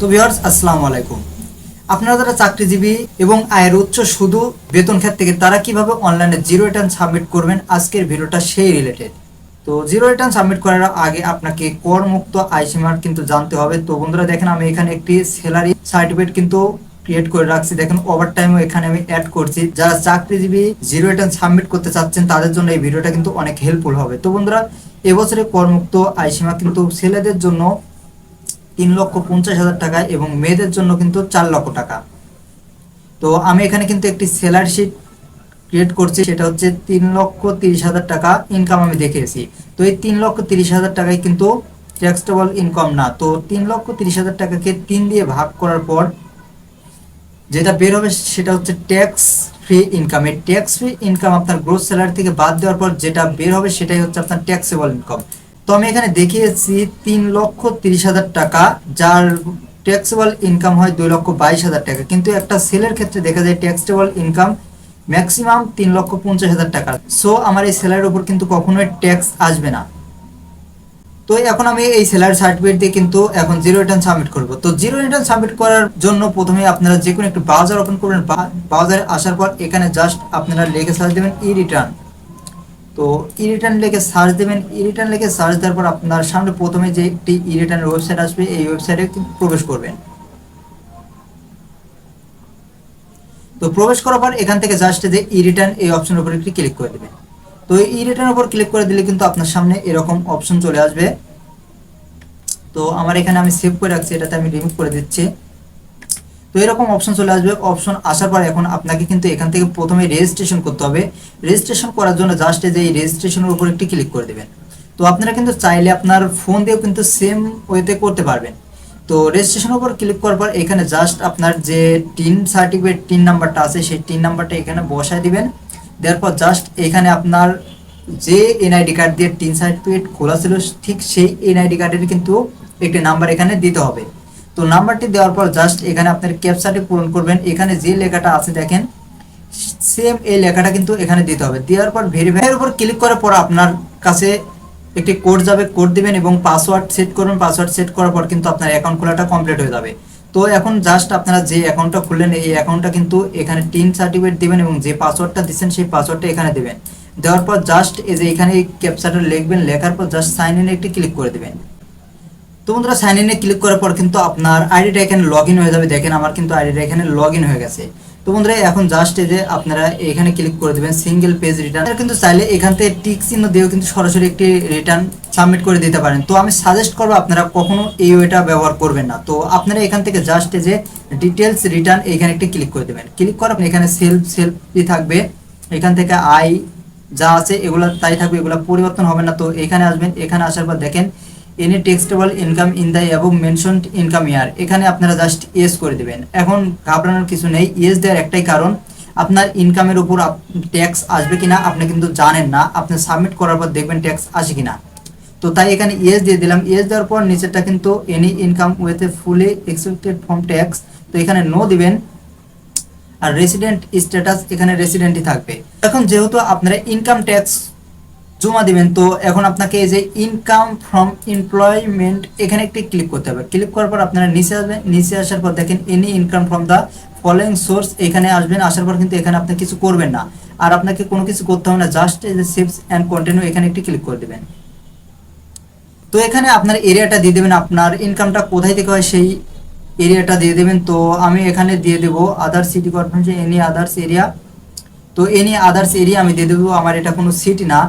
তো ভিউয়ার্স, আসসালামু আলাইকুম। আপনারা যারা চাকরিজীবী এবং আয়ের উচ্চ শুধু বেতন খাত থেকে তারা কীভাবে অনলাইনে জিরো রিটার্ন সাবমিট করবেন? আজকের ভিডিওটা সেই রিলেটেড তো জিরো রিটার্ন সাবমিট করার আগে আপনাকে করমুক্ত আইসিমার কিন্তু জানতে হবে। তো বন্ধুরা, দেখেন আমি এখানে একটি স্যালারি সার্টিফিকেট কিন্তু ক্রিয়েট করে রাখছি। দেখেন ওভার টাইমও এখানে আমি অ্যাড করছি। যারা চাকরিজীবী জিরো রিটার্ন সাবমিট করতে চাচ্ছেন, তাদের জন্য এই ভিডিওটা কিন্তু অনেক হেল্পফুল হবে। তো বন্ধুরা, এবছরে করমুক্ত আইসিমা কিন্তু ছেলেদের জন্য তিন লক্ষ পঞ্চাশ হাজার টাকা এবং মেয়েদের জন্য কিন্তু চার লক্ষ টাকা। তো আমি এখানে কিন্তু একটি সেলার শিট ক্রিয়েট করছি, সেটা হচ্ছে তিন লক্ষ তিরিশ হাজার টাকা ইনকাম আমি দেখিয়েছি। তো এই তিন লক্ষ তিরিশ হাজার টাকায় কিন্তু ট্যাক্সটেবল ইনকাম না। তো তিন লক্ষ তিরিশ হাজার টাকাকে তিন দিয়ে ভাগ করার পর যেটা বের হবে সেটা হচ্ছে ট্যাক্স ফ্রি ইনকাম এই ট্যাক্স ফ্রি ইনকাম আপনার গ্রোথ স্যালারি থেকে বাদ দেওয়ার পর যেটা বের হবে সেটাই হচ্ছে আপনার ট্যাক্সেবল ইনকাম তো আমি এখানে দেখিয়েছি তিন লক্ষ তিরিশ হাজার টাকা, যার ট্যাক্সেবল ইনকাম হয় দুই লক্ষ বাইশ হাজার টাকা। কিন্তু একটা সেলের ক্ষেত্রে দেখা যায় ট্যাক্সেবল ইনকাম ম্যাক্সিমাম তিন লক্ষ পঞ্চাশ হাজার টাকা। সো আমার এই সেলারির উপর কিন্তু কখনোই ট্যাক্স আসবে না। তো এখন আমি এই স্যালারি সার্টিফিকেট দিয়ে কিন্তু এখন জিরো রিটার্ন সাবমিট করব। তো জিরো রিটার্ন সাবমিট করার জন্য প্রথমে আপনারা যে কোনো একটি ব্রাউজার ওপেন করবেন। ব্রাউজারে আসার পর এখানে জাস্ট আপনারা লিখে সার্চ দেবেন ই রিটার্ন তো ই রিটার্ন লিখে সার্চ দেবেন। ই রিটার্ন লিখে সার্চ দেওয়ার পর আপনার সামনে প্রথমে যে একটি ই রিটার্নের ওয়েবসাইট আসবে, এই ওয়েবসাইটে প্রবেশ করবেন। তো প্রবেশ করার পর এখান থেকে জাস্ট যে ই রিটার্ন এই অপশনের উপর একটি ক্লিক করে দেবেন। তো এই রিটার্ন উপর ক্লিক করে দিলে কিন্তু আপনার সামনে এরকম অপশন চলে আসবে। তো আমার এখানে আমি সেভ করে রাখছি, এটাতে আমি রিমুভ করে দিচ্ছি। তো এরকম অপশন চলে আসবে। অপশন আসার পর এখন আপনাকে কিন্তু এখান থেকে প্রথমে রেজিস্ট্রেশন করতে হবে। রেজিস্ট্রেশন করার জন্য জাস্ট যে এই রেজিস্ট্রেশনের উপর একটি ক্লিক করে দেবেন। তো আপনারা কিন্তু চাইলে আপনার ফোন দিয়েও কিন্তু সেম ওয়েতে করতে পারবেন। তো রেজিস্ট্রেশনের উপর ক্লিক করার পর এখানে জাস্ট আপনার যে টিন সার্টিফিকেট টিন নাম্বারটা আছে, সেই টিন নাম্বারটা এখানে বসায় দিবেন। দেওয়ার পর জাস্ট এখানে আপনার যে এনআইডি কার্ড দিয়ে টিন সার্টিফিকেট খোলা ছিল, ঠিক সেই এনআইডি কার্ডের কিন্তু একটি নাম্বার এখানে দিতে হবে। তো নাম্বারটি দেওয়ার পর জাস্ট এখানে আপনার ক্যাপচারটি পূরণ করবেন। এখানে যে লেখাটা আছে দেখেন সেম এই লেখাটা কিন্তু এখানে দিতে হবে। দেওয়ার পর ভেরিফাইয়ের উপর ক্লিক করার পর আপনার কাছে একটি কোড যাবে। কোড দিবেন এবং পাসওয়ার্ড সেট করবেন। পাসওয়ার্ড সেট করার পর কিন্তু আপনার অ্যাকাউন্ট খোলাটা কমপ্লিট হয়ে যাবে। তো এখন জাস্ট আপনারা যে অ্যাকাউন্টটা খুললেন, এই অ্যাকাউন্টটা কিন্তু এখানে টিন সার্টিফিকেট দিবেন এবং যে পাসওয়ার্ডটা দিচ্ছেন, সেই পাসওয়ার্ডটা এখানে দেবেন। দেওয়ার পর জাস্ট এই যে এখানে ক্যাপচারটা লিখবেন, লেখার পর জাস্ট সাইন ইন একটি ক্লিক করে দেবেন। তো বন্ধুরা সাইন ইনে ক্লিক করার পর কিন্তু আপনার আইডিটা এখানে লগ হয়ে যাবে। দেখেন আমার কিন্তু আইডিটা এখানে লগ হয়ে গেছে। তো বন্ধুরা, এখন জাস্ট এই যে আপনারা এখানে ক্লিক করে দেবেন সিঙ্গেল পেজ রিটার্ন কিন্তু চাইলে এখান থেকে টিক চিহ্ন দিয়েও কিন্তু সরাসরি একটি রিটার্ন সাবমিট করে দিতে পারেন। তো আমি সাজেস্ট করব, আপনারা কখনো এই ওয়েটা ব্যবহার করবেন না। তো আপনারা এখান থেকে জাস্ট যে ডিটেলস রিটার্ন এখানে একটি ক্লিক করে দেবেন। ক্লিক করার এখানে সেলফ সেলফই থাকবে। এখান থেকে আই যা আছে এগুলো তাই থাকবে, এগুলো পরিবর্তন হবে না। তো এখানে আসবেন, এখানে আসার পর দেখেন any taxable income in the above mentioned income year এখানে আপনারা জাস্ট ইয়েস করে দিবেন। এখন ঘাবড়ানোর কিছু নেই। ইয়েস দেওয়ার একটাই কারণ, আপনার ইনকামের উপর ট্যাক্স আসবে কিনা আপনি কিন্তু জানেন না। আপনি সাবমিট করার পর দেখবেন ট্যাক্স আসে কিনা। তো তাই এখানে ইয়েস দিয়ে দিলাম। ইয়েস দেওয়ার পর নিচেরটা কিন্তু any income with a fully expected from tax তো এখানে নো দিবেন। আর রেসিডেন্ট স্ট্যাটাস এখানে রেসিডেন্টই থাকবে। এখন যেহেতু আপনারা ইনকাম ট্যাক্স জমা দিবেন। তো এখন আপনাকে এই যে ইনকাম ফ্রম এমপ্লয়মেন্ট এখানে একটি ক্লিক করতে হবে। ক্লিক করার পর আপনারা নিচে আসবেন। নিচে আসার পর দেখেন any income from the following source এখানে আসবেন। আসার পর কিন্তু এখানে আপনি কিছু করবেন না। আর আপনাকে কোনো কিছু করতে হবে না। জাস্ট এই যে সেভস অ্যান্ড কন্টিনিউ এখানে একটি ক্লিক করে দেবেন। তো এখানে আপনার এরিয়াটা দিয়ে দেবেন। আপনার ইনকামটা কোথায় থেকে হয় সেই এরিয়াটা দিয়ে দেবেন। তো আমি এখানে দিয়ে দেবো others city corporation any others area তো এনি আদার্স এরিয়া আমি দিয়ে দেবো। আমার এটা কোনো সিটি না।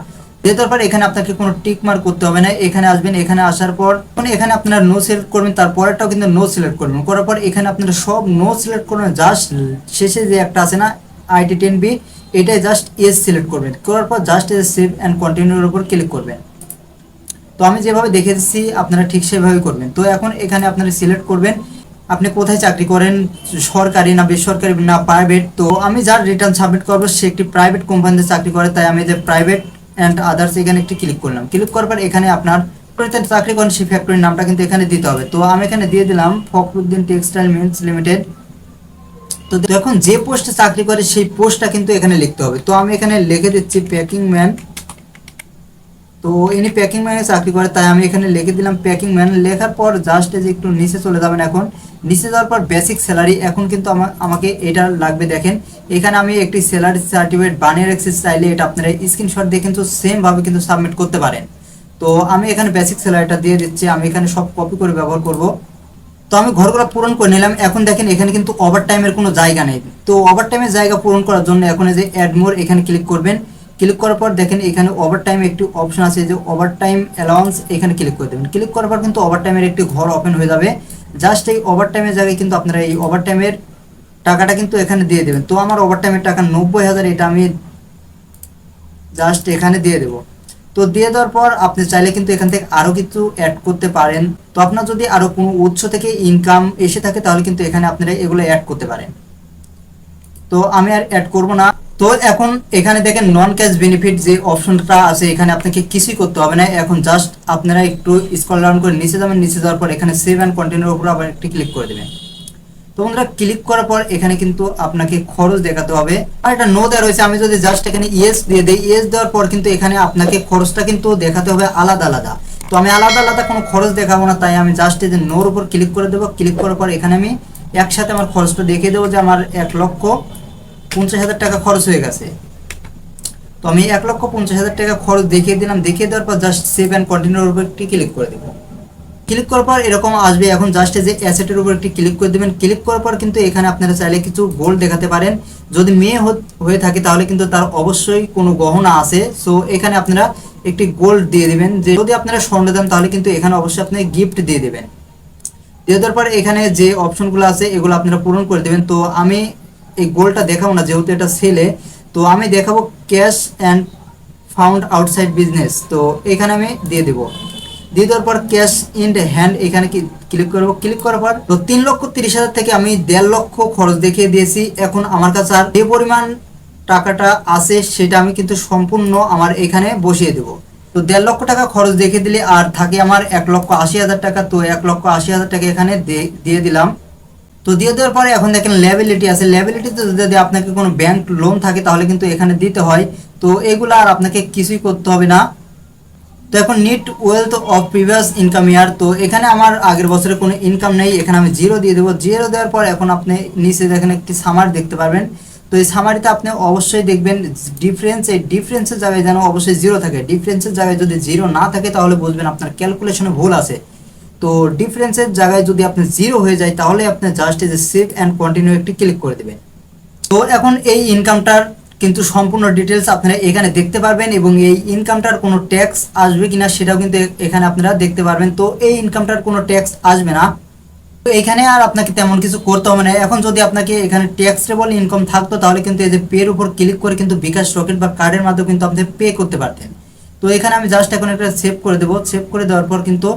দেওয়ার পর এখানে আপনাকে কোনো টিক মার্ক করতে হবে না। এখানে আসবেন, এখানে আসার পর মানে এখানে আপনারা নো সিলেক্ট করবেন, তারপরেরটাও কিন্তু নো সিলেক্ট করবেন। করার পর এখানে আপনারা সব নো সিলেক্ট করবেন জাস্ট শেষে যে একটা আছে না আইটি টেন বি এটাই জাস্ট এস সিলেক্ট করবেন। করার পর জাস্ট এস সেভ অ্যান্ড কন্টিনিউর উপর ক্লিক করবেন। তো আমি যেভাবে দেখে দিচ্ছি আপনারা ঠিক সেভাবেই করবেন। তো এখন এখানে আপনারা সিলেক্ট করবেন, আপনি কোথায় চাকরি করেন, সরকারি না বেসরকারি না প্রাইভেট তো আমি যার রিটার্ন সাবমিট করব, সে একটি প্রাইভেট কোম্পানিতে চাকরি করে, তাই আমি যে প্রাইভেট অ্যান্ড আদার্স এখানে একটি ক্লিক করলাম। ক্লিক করার পর এখানে আপনার প্রত্যেক চাকরি করেন সেই ফ্যাক্টরির নামটা কিন্তু এখানে দিতে হবে। তো আমি এখানে দিয়ে দিলাম ফখরুদ্দিন টেক্সটাইল মিলস লিমিটেড। তো এখন যে পোস্টে চাকরি করে সেই পোস্টটা কিন্তু এখানে লিখতে হবে। তো আমি এখানে লিখে দিচ্ছি প্যাকিং ম্যান। তো ইনি প্যাকিং ম্যানে চাকরি করে, তাই আমি এখানে লিখে দিলাম প্যাকিং ম্যান লেখার পর জাস্ট যে একটু নিচে চলে যাবেন এখন। নিচে যাওয়ার পর বেসিক স্যালারি এখন কিন্তু আমা- আমাকে এটা লাগবে দেখেন। এখানে আমি একটি স্যালারি সার্টিফিকেট বানিয়ে রেখেছি, চাইলে এটা আপনারা স্ক্রিনশট দিয়ে কিন্তু সেম ভাবে কিন্তু সাবমিট করতে পারেন। তো আমি এখানে বেসিক স্যালারিটা দিয়ে দিচ্ছি, আমি এখানে সব কপি করে ব্যবহার করব। তো আমি ঘরগুলো পূরণ করে নিলাম। এখন দেখেন এখানে কিন্তু ওভার টাইমের কোনো জায়গা নেই। তো ওভার টাইমের জায়গা পূরণ করার জন্য এখন যে অ্যাড মোর এখানে ক্লিক করবেন। ক্লিক করার পর দেখেন এখানে ওভার টাইম একটি অপশন আছে যে ওভার টাইম অ্যালাউন্স এখানে ক্লিক করে দেবেন। ক্লিক করার পর কিন্তু ওভার টাইমের একটি ঘর ওপেন হয়ে যাবে। জাস্ট এই ওভার টাইমের জায়গায় কিন্তু আপনারা এই ওভার টাইমের টাকাটা কিন্তু এখানে দিয়ে দেবেন। তো আমার ওভার টাইমের টাকা নব্বই হাজার, এটা আমি জাস্ট এখানে দিয়ে দেবো। তো দিয়ে দেওয়ার পর আপনি চাইলে কিন্তু এখান থেকে আরও কিছু অ্যাড করতে পারেন। তো আপনার যদি আরও কোনো উৎস থেকে ইনকাম এসে থাকে তাহলে কিন্তু এখানে আপনারা এগুলো অ্যাড করতে পারেন। তো আমি আর অ্যাড করব না। তো এখন এখানে দেখেন নন ক্যাশ বেনিফিট যে অপশনটা আছে, এখানে আপনাকে কিছুই করতে হবে না। এখন জাস্ট আপনারা একটু স্কল ডাউন করে নিচে যাবেন, নিচে যাওয়ার পর এখানে সেভ অ্যান্ড কন্টিনিউর উপর আবার একটি ক্লিক করে দেবেন। তো বন্ধুরা ক্লিক করার পর এখানে কিন্তু আপনাকে খরচ দেখাতে হবে। আর এটা নো দেওয়া রয়েছে, আমি যদি জাস্ট এখানে ইয়েস দিয়ে দিই ইয়েস দেওয়ার পর কিন্তু এখানে আপনাকে খরচটা কিন্তু দেখাতে হবে আলাদা আলাদা। তো আমি আলাদা আলাদা কোনো খরচ দেখাবো না, তাই আমি জাস্ট এই যে নোর উপর ক্লিক করে দেবো। ক্লিক করার পর এখানে আমি একসাথে আমার খরচটা দেখিয়ে দেবো যে আমার এক লক্ষ পঞ্চাশ হাজার টাকা খরচ হয়ে গেছে। তো আমি এক লক্ষ পঞ্চাশ হাজার টাকা খরচ দেখিয়ে দিলাম, দেখিয়ে দেওয়ার পর জাস্ট সেভ অ্যান্ড কন্টিনিউর উপর একটি ক্লিক করে দেবো। ক্লিক করার পর এরকম আসবে, এখন জাস্ট যে অ্যাসেটের উপর একটি ক্লিক করে দেবেন। ক্লিক করার পর কিন্তু এখানে আপনারা চাইলে কিছু গোল দেখাতে পারেন। যদি মেয়ে হয়ে থাকে তাহলে কিন্তু তার অবশ্যই কোনো গহনা আছে। সো এখানে আপনারা একটি গোল্ড দিয়ে দেবেন। যে যদি আপনারা স্বর্ণ দেন তাহলে কিন্তু এখানে অবশ্যই আপনি গিফট দিয়ে দেবেন। দিয়ে দেওয়ার পর এখানে যে অপশনগুলো আছে, এগুলো আপনারা পূরণ করে দেবেন। তো আমি এই গোলটা দেখাবো না, যেহেতু এটা সেলে তো আমি দেখাবো cash and found outside business. তো এখানে আমি দিয়ে দেবো। দিয়ে দেওয়ার পর ক্যাশ ইন হ্যান্ড এখানে কি ক্লিক করব? ক্লিক করার পর তো তিন লক্ষ তিরিশ হাজার থেকে আমি দেড় লক্ষ খরচ দেখিয়ে দিয়েছি। এখন আমার কাছে আর যে পরিমাণ টাকাটা আছে সেটা আমি কিন্তু সম্পূর্ণ আমার এখানে বসিয়ে দেবো। তো দেড় লক্ষ টাকা খরচ দেখে দিলে আর থাকে আমার এক লক্ষ আশি হাজার টাকা। তো এক লক্ষ আশি হাজার টাকা এখানে দিয়ে দিলাম। তো দিয়ে দেওয়ার পরে এখন দেখেন ল্যাবিলিটি আছে। ল্যাবিলিটিতে যদি আপনাকে কোনো ব্যাংক লোন থাকে, তাহলে কিন্তু এখানে দিতে হয়। তো এগুলো আর আপনাকে কিছুই করতে হবে না। তো এখন net wealth of previous income year তো এখানে আমার আগের বছরে কোনো ইনকাম নেই। এখানে আমি জিরো দিয়ে দেবো। জিরো দেওয়ার পর এখন আপনি নিচে দেখেন একটি সামার দেখতে পারবেন। তো এই সামারিতে আপনি অবশ্যই দেখবেন ডিফারেন্স এই ডিফারেন্সের জায়গায় যেন অবশ্যই জিরো থাকে। ডিফারেন্সের জায়গায় যদি জিরো না থাকে, তাহলে বুঝবেন আপনার ক্যালকুলেশনে ভুল আছে। তো ডিফারেন্সের জায়গায় যদি আপনি জিরো হয়ে যায়, তাহলে আপনি জাস্ট এই যে সেভ অ্যান্ড কন্টিনিউ একটি ক্লিক করে দেবেন। তো এখন এই ইনকামটার কিন্তু সম্পূর্ণ ডিটেলস আপনারা এখানে দেখতে পারবেন এবং এই ইনকামটার কোনো ট্যাক্স আসবে কিনা সেটাও কিন্তু এখানে আপনারা দেখতে পারবেন। তো এই ইনকামটার কোনো ট্যাক্স আসবে না। তো এখানে আর আপনাকে তেমন কিছু করতে হবে না। এখন যদি আপনাকে এখানে ট্যাক্সেবল ইনকাম থাকতো, তাহলে কিন্তু এই যে পের উপর ক্লিক করে কিন্তু বিকাশ রকেট বা কার্ডের মাধ্যমে কিন্তু আপনি পে করতে পারতেন। তো এখানে আমি জাস্ট এখন একটা সেভ করে দেবো। সেভ করে দেওয়ার পর কিন্তু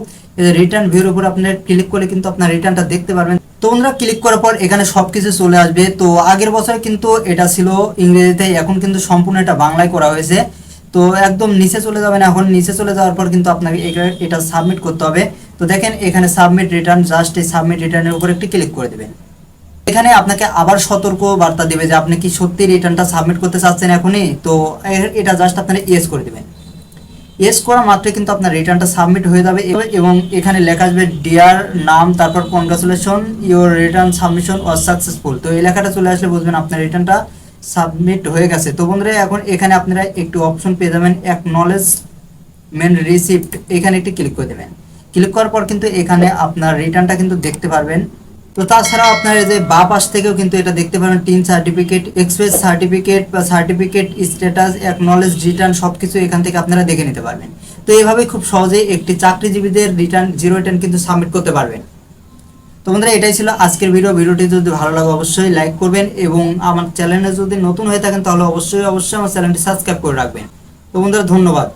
রিটার্ন ভিউর উপর আপনি ক্লিক করলে কিন্তু আপনার রিটার্নটা দেখতে পারবেন। তো ক্লিক করার পর এখানে সবকিছু চলে আসবে। তো আগের বছর কিন্তু এটা ছিল ইংরেজিতে, এখন কিন্তু সম্পূর্ণ এটা বাংলায় করা হয়েছে। তো একদম নিচে চলে যাবেন এখন নিচে চলে যাওয়ার পর কিন্তু আপনাকে এটা সাবমিট করতে হবে। তো দেখেন, এখানে সাবমিট রিটার্ন জাস্ট এই সাবমিট রিটার্নের উপর একটি ক্লিক করে দেবেন। এখানে আপনাকে আবার সতর্ক বার্তা দেবে যে আপনি কি সত্যি রিটার্নটা সাবমিট করতে চাচ্ছেন এখনই। তো এটা জাস্ট আপনারা ইয়েস করে দেবেন। ইয়েস করা মাত্র কিন্তু আপনার রিটার্নটা সাবমিট হয়ে যাবে এবং এখানে লেখা আসবে ডিয়ার নাম, তারপর congratulation your return submission was successful তো এই লেখাটা চলে আসলে বুঝবেন আপনার রিটার্নটা সাবমিট হয়ে গেছে। তো বন্ধুরা, এখন এখানে আপনারা একটু অপশন পেয়ে যাবেন এক নলেজ মেন রিসিপ্ট এখানে একটি ক্লিক করে দেবেন। ক্লিক করার পর কিন্তু এখানে আপনার রিটার্নটা কিন্তু দেখতে পারবেন। তো তাছাড়াও আপনার এই যে বা পাশ থেকেও কিন্তু এটা দেখতে পারবেন টিন সার্টিফিকেট এক্সপ্রেস সার্টিফিকেট বা সার্টিফিকেট স্ট্যাটাস অ্যাকনলেজ রিটার্ন সব কিছু এখান থেকে আপনারা দেখে নিতে পারবেন। তো এইভাবে খুব সহজেই একটি চাকরিজীবীদের রিটার্ন জিরো রিটার্ন কিন্তু সাবমিট করতে পারবেন। তো বন্ধুরা, এটাই ছিল আজকের ভিডিও ভিডিওটি যদি ভালো লাগে অবশ্যই লাইক করবেন এবং আমার চ্যানেলে যদি নতুন হয়ে থাকেন তাহলে অবশ্যই অবশ্যই আমার চ্যানেলটি সাবস্ক্রাইব করে রাখবেন। তো বন্ধুরা, ধন্যবাদ।